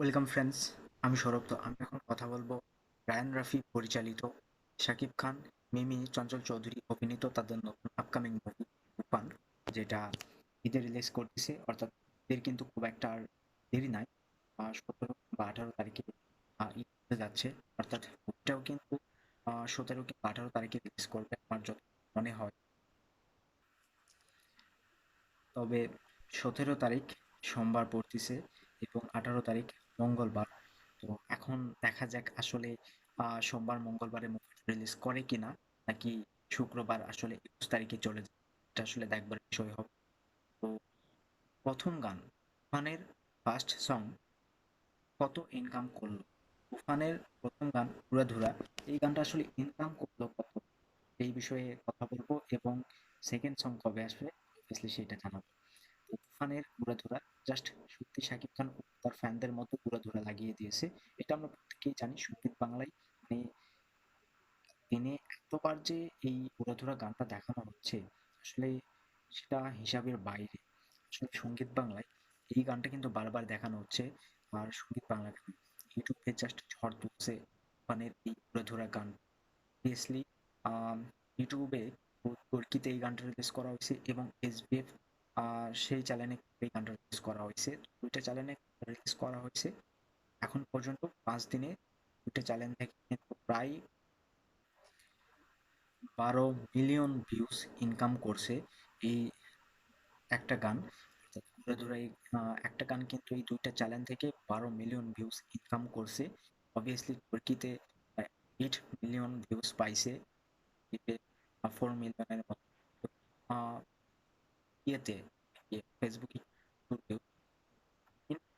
Welcome friends আমি সৌরভ তো আমি এখন কথা বলব রায়ান রাফি পরিচালিত, শাকিব খান, মিমি চঞ্চল চৌধুরী, অভিনীত তাদের নতুন আপকামিং মুভি তুফান যেটা ঈদে রিলিজ করতেছে। অর্থাৎ ঈদের কিন্তু খুব একটা আর দেরি নাই। সতেরো বা আঠারো তারিখে ঈদ যাচ্ছে। অর্থাৎ মুভিটাও কিন্তু সতেরো কিংবা আঠারো তারিখে রিলিজ করবে আমার যত মনে হয়। তবে সতেরো তারিখ সোমবার পড়তেছে এবং আঠারো তারিখ মঙ্গলবার। তো এখন দেখা যাক আসলে সোমবার, মঙ্গলবারে মুভি রিলিজ করে কিনা, নাকি শুক্রবার আসলে একুশ তারিখে চলে যায় আসলে দেখবার বিষয় হবে। তো প্রথম গান, তুফানের ফার্স্ট সং কত ইনকাম করল? তুফানের প্রথম গান উড়াধুরা এই গানটা আসলে ইনকাম করল কত? এই বিষয়ে কথা বলব এবং সেকেন্ড সং কবে আসবে? সেটা জানাব। তো তুফানের উড়াধুরা জাস্ট সত্যি শাকিব খান তার ফ্যানদের মতো উড়াধুরা লাগিয়ে দিয়েছে। এটা আমরা প্রত্যেকেই জানি সংগীত বাংলায় মানে দিনে এতবার যে এই উড়াধুরা গানটা দেখানো হচ্ছে, আসলে সেটা হিসাবের বাইরে। আসলে সংগীত বাংলায় এই গানটা কিন্তু বারবার দেখানো হচ্ছে, আর সংগীত বাংলা গান ইউটিউবে জাস্ট ঝড় তুলছে তুফানের এই উড়াধুরা গান। ইউটিউবে তুর্কিতে এই গানটা রিলিজ করা হয়েছে এবং এস এসবিএফ সেই চ্যানেলে গানটা রিলিজ করা হয়েছে। দুইটা চ্যানেলে রিলিজ করা হয়েছে। এখন পর্যন্ত পাঁচ দিনে দুইটা চ্যানেল থেকে প্রায় বারো মিলিয়ন ভিউজ ইনকাম করছে এই একটা গান। ঘুরে ধরে এই, একটা গান কিন্তু এই দুইটা চ্যানেল থেকে বারো মিলিয়ন ভিউজ ইনকাম করছে। অবভিয়াসলি তুর্কিতে এইট মিলিয়ন ভিউজ পাইছে। ফোর মিলিয়নের মতো। ইয়েতে ফেসবুকে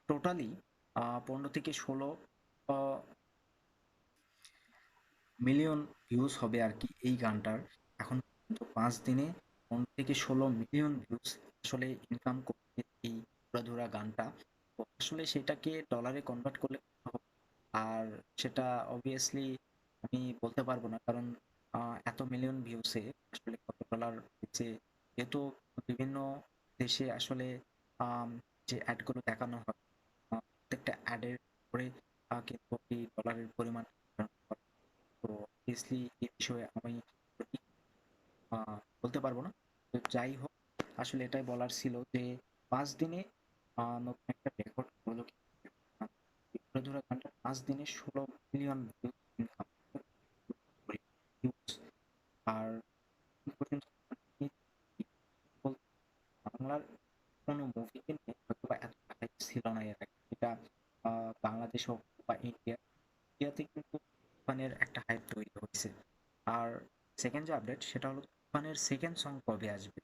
টোটালি পনেরো থেকে ষোলো মিলিয়ন ভিউজ হবে আর কি এই গানটার। এখন পর্যন্ত পাঁচ দিনে পনেরো থেকে ষোলো মিলিয়ন ভিউজ আসলে ইনকাম করছে এই ধুরা গানটা। আসলে সেটাকে ডলারে কনভার্ট করলে? আর সেটা অবভিয়াসলি আমি বলতে পারব না, কারণ এত মিলিয়ন ভিউসে আসলে কত ডলার হচ্ছে যেহেতু বিভিন্ন দেশে আসলে যে অ্যাডগুলো দেখানো হয় প্রত্যেকটা অ্যাডের উপরে কিন্তু ডলারের পরিমাণ তো অবভিয়াসলি এই বিষয়ে আমি বলতে পারব না তো যাই হোক আসলে এটাই বলার ছিল যে পাঁচ দিনে নতুন একটা রেকর্ড করল ধরা পাঁচ দিনে ষোলো মিলিয়ন ইনকাম আর এখন পর্যন্ত বাংলার কোনো মুভিকে নিয়ে হয়তো বা এত hype ছিল না এর আগে। এটা বাংলাদেশ হোক বা ইন্ডিয়া ইন্ডিয়াতে কিন্তু তুফানের একটা হাইপ তৈরি হয়েছে। আর সেকেন্ড যে আপডেট সেটা হলো তুফানের সেকেন্ড সং কবে আসবে?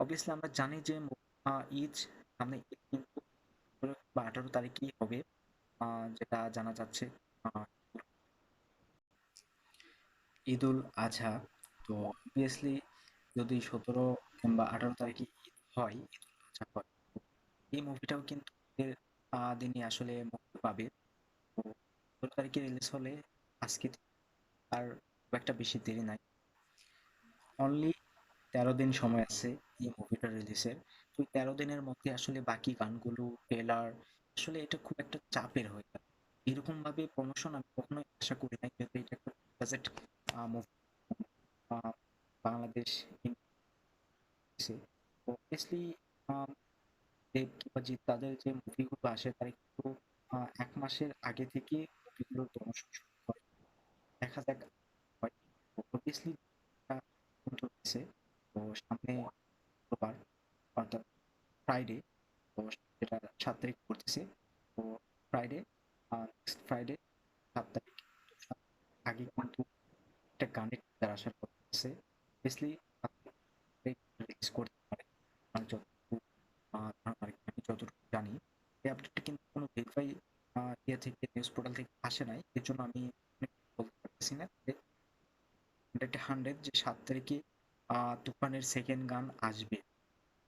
অবভিয়াসলি আমরা জানি যে ঈদ সামনে ঈদ কিন্তু বা আঠারো তারিখই হবে যেটা জানা যাচ্ছে ঈদুল আজহা। তো অবভিয়াসলি যদি সতেরো কিংবা আঠারো তারিখে হয়। এই মুভিটাও কিন্তু দিনই আসলে মুক্তি পাবে। সতেরো তারিখে রিলিজ হলে আজকে আর একটা বেশি দেরি নাই। অনলি তেরো দিন সময় আছে এই মুভিটা রিলিজের তো তেরো দিনের মধ্যে আসলে বাকি গানগুলো ট্রেলার আসলে এটা খুব একটা চাপের হয়ে যায়। এরকম ভাবে প্রমোশন আমি কখনোই আশা করি নাই যেহেতু এটা একটা budget movie Bangladesh obviously Dev কিংবা জিৎ তাদের যে মুভিগুলো আসে, তারা কিন্তু এক মাসের আগে থেকে মুভিগুলোর প্রমোশন শুরু করে। দেখা যাক অবভিয়াসলি চলতেছে তো সামনে শুক্রবার অর্থাৎ ফ্রাইডে তো যেটা সাত তারিখ পড়তেছে। তো ফ্রাইডে নেক্সট ফ্রাইডে সাত তারিখ। আগে কিন্তু একটা গানের আসার কথা আছে। অবভিয়াসলি রিলিজ করতে পারে আমার যতটুকু আহ, ধারণা আর কি, আমি যতটুকু জানি। এই আপডেটটা কিন্তু কোনো ভেরিফাই ইয়ে থেকে নিউজ পোর্টাল থেকে আসে নাই। এর জন্য আমি বলতে পারতেছি না। হান্ড্রেড হান্ড্রেড যে সাত তারিখে তুফানের সেকেন্ড গান আসবে।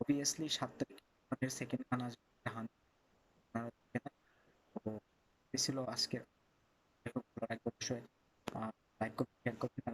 অবভিয়াসলি সাত তারিখে তুফানের সেকেন্ড গান আসবে এটা 100 আপনারা দেখে নেন। তো ছিল আজকের। অবশ্যই। লাইক করবেন শেয়ার করবেন